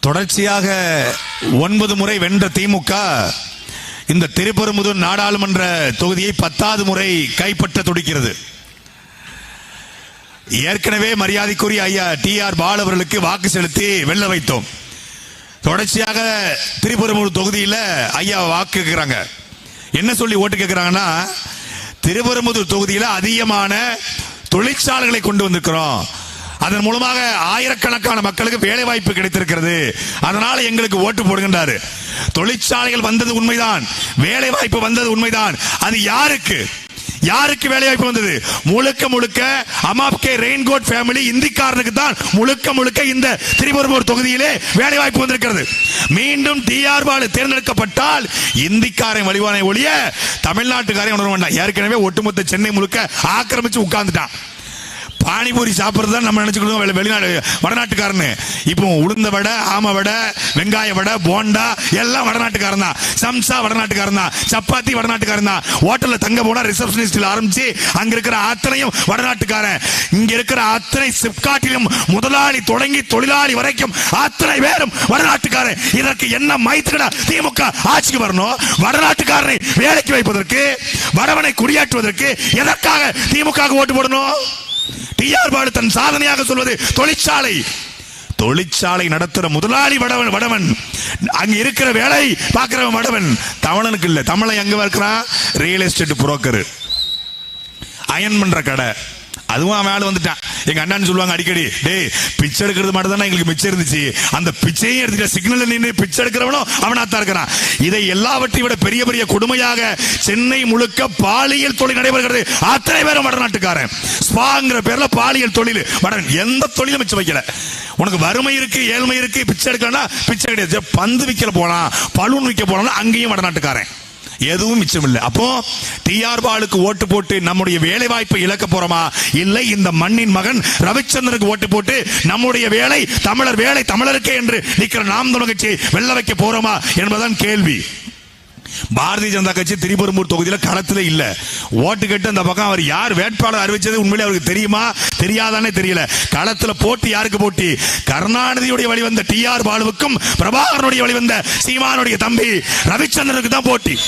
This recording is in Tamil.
தொடர்ச்சியாக ஒன்பது முறை வென்ற திமுக இந்த திருப்பெரும்புதூர் நாடாளுமன்ற தொகுதியை பத்தாவது முறை கைப்பற்ற துடிக்கிறது. ஏற்கனவே மரியாதைக்குரிய ஐயா டி ஆர் பால் அவர்களுக்கு வாக்கு செலுத்தி வெல்ல வைத்தோம். தொடர்ச்சியாக திருப்பெரும்பூர் தொகுதியில் ஐயா வாக்கு கேட்குறாங்க. என்ன சொல்லி ஓட்டு கேட்குறாங்கன்னா திருப்பெரும்புதூர் தொகுதியில் அதிகமான தொழிற்சாலைகளை கொண்டு வந்திருக்கிறோம். அதன் மூலமாக ஆயிரக்கணக்கான மக்களுக்கு வேலை வாய்ப்பு கிடைத்திருக்கிறது. அதனால எங்களுக்கு ஓட்டு போடுகின்றாரு. தொழிற்சாலைகள் வந்தது உண்மைதான். வேலை வாய்ப்பு வந்தது உண்மைதான். அது யாருக்கு? யாருக்கு வேலை வாய்ப்பு வந்தது? முழுக்க முழுக்க அமாப்கே ரெயின்கோட் ஃபேமிலி இந்திக்காரனுக்கு தான் முழுக்க முழுக்க இந்த திரிபுரமூர் தொகுதியிலே வேலை வாய்ப்பு வந்திருக்கிறது. மீண்டும் டிஆர் பாலு தேர்ந்தெடுக்கப்பட்டால் இந்திக்காரன் வழிவானை ஒழிய தமிழ்நாட்டுக்காரன் உணர வேண்டாம் ஏற்கனவே ஒட்டுமொத்த சென்னை முழுக்க ஆக்கிரமிச்சு உட்கார்ந்துட்டான். பானிபூரி சாப்பிட்றது தான் நம்ம நினைச்சுக்கிட்டோம் வெளி- வெளிநாடு வடநாட்டுக்காரனு. இப்போ உளுந்த வடை ஆம வடை வெங்காய வடை போண்டா எல்லாம் வடநாட்டுக்காரன் தான். சம்சா வடநாட்டுக்காரன் தான். சப்பாத்தி வடநாட்டுக்காரன் தான். ஹோட்டலில் தங்க போனால் ரிசப்ஷனிஸ்டில் ஆரம்பித்து அங்கே இருக்கிற அத்தனையும் வடநாட்டுக்காரன். இங்கே இருக்கிற அத்தனை சிப்காட்டிலும் முதலாளி தொடங்கி தொழிலாளி வரைக்கும் அத்தனை பேரும் வடநாட்டுக்காரன். இதற்கு என்ன மைத்துக்கடா திமுக ஆட்சிக்கு வரணும்? வடநாட்டுக்காரனை வேலைக்கு வைப்பதற்கு வடவனை குடியாற்றுவதற்கு எதற்காக திமுக ஓட்டு போடணும்? டிஆர் பாலு தன் சாதனையாக சொல்வது தொழிற்சாலை. தொழிற்சாலை நடத்துற முதலாளி வடவன் வடவன். அங்க இருக்கிற வேலை பார்க்கிறவன் வடவன். தமிழனுக்கு இல்ல. தமிழன் எங்க இருக்கிறான் ரியல் எஸ்டேட் புரோக்கர் அயன் பண்ற கடை. அதுவும் அவன் ஆள் வந்துட்டான். எங்க அண்ணான்னு சொல்லுவாங்க அடிக்கடி டேய் பிச்சை எடுக்கிறது மட்டும் தானே எங்களுக்கு மிச்சம் இருந்துச்சு. அந்த பிச்சையும் எடுத்துட்டு சிக்னல் நின்று பிச்சை எடுக்கிறவனும் தான் இருக்கிறான். இதை எல்லாவற்றையும் விட பெரிய பெரிய கொடுமையாக சென்னை முழுக்க பாலியல் தொழில் நடைபெறுகிறது. அத்தனை பேரும் வடநாட்டுக்காரன் ஸ்பாங்கிற பேர்ல பாலியல் தொழில். வட எந்த தொழிலும் மிச்சம் வைக்கல. உனக்கு வறுமை இருக்கு ஏழ்மை இருக்கு பிச்சை எடுக்கலன்னா பிச்சை கிடையாது. பந்து விற்கல போனா பலூன் விற்க போனா அங்கேயும் வடநாட்டுக்காரன் எதுவும் மிச்சம் இல்லை அப்போ டிஆர் பாலுக்கு ஓட்டு போட்டு நம்முடைய வேலை வாய்ப்பை இழக்க போறோமா? இல்லை இந்த மண்ணின் மகன் ரவிச்சந்திரனுக்கு ஓட்டு போட்டு நம்முடைய வேலை தமிழர் வேலை தமிழருக்கே என்று நிற்கிற நாம் தொடங்கச்சியை வெல்ல வைக்க போறோமா என்பதுதான் கேள்வி. பாரதிய ஜனதா கட்சி திரிபெரும்பூர் தொகுதியில் களத்தில் இல்ல. ஓட்டு கேட்டு அந்த பக்கம் அவர் யார் வேட்பாளர் அறிவிச்சது உண்மையிலே அவருக்கு தெரியுமா? தெரியாதானே தெரியல. களத்தில் போட்டி யாருக்கு போட்டி? கருணாநிதியுடைய வழிவந்த டி ஆர் பாலுவுக்கும் பிரபாகரனுடைய வழிவந்த சீமானுடைய தம்பி ரவிச்சந்திரனுக்கு தான் போட்டி.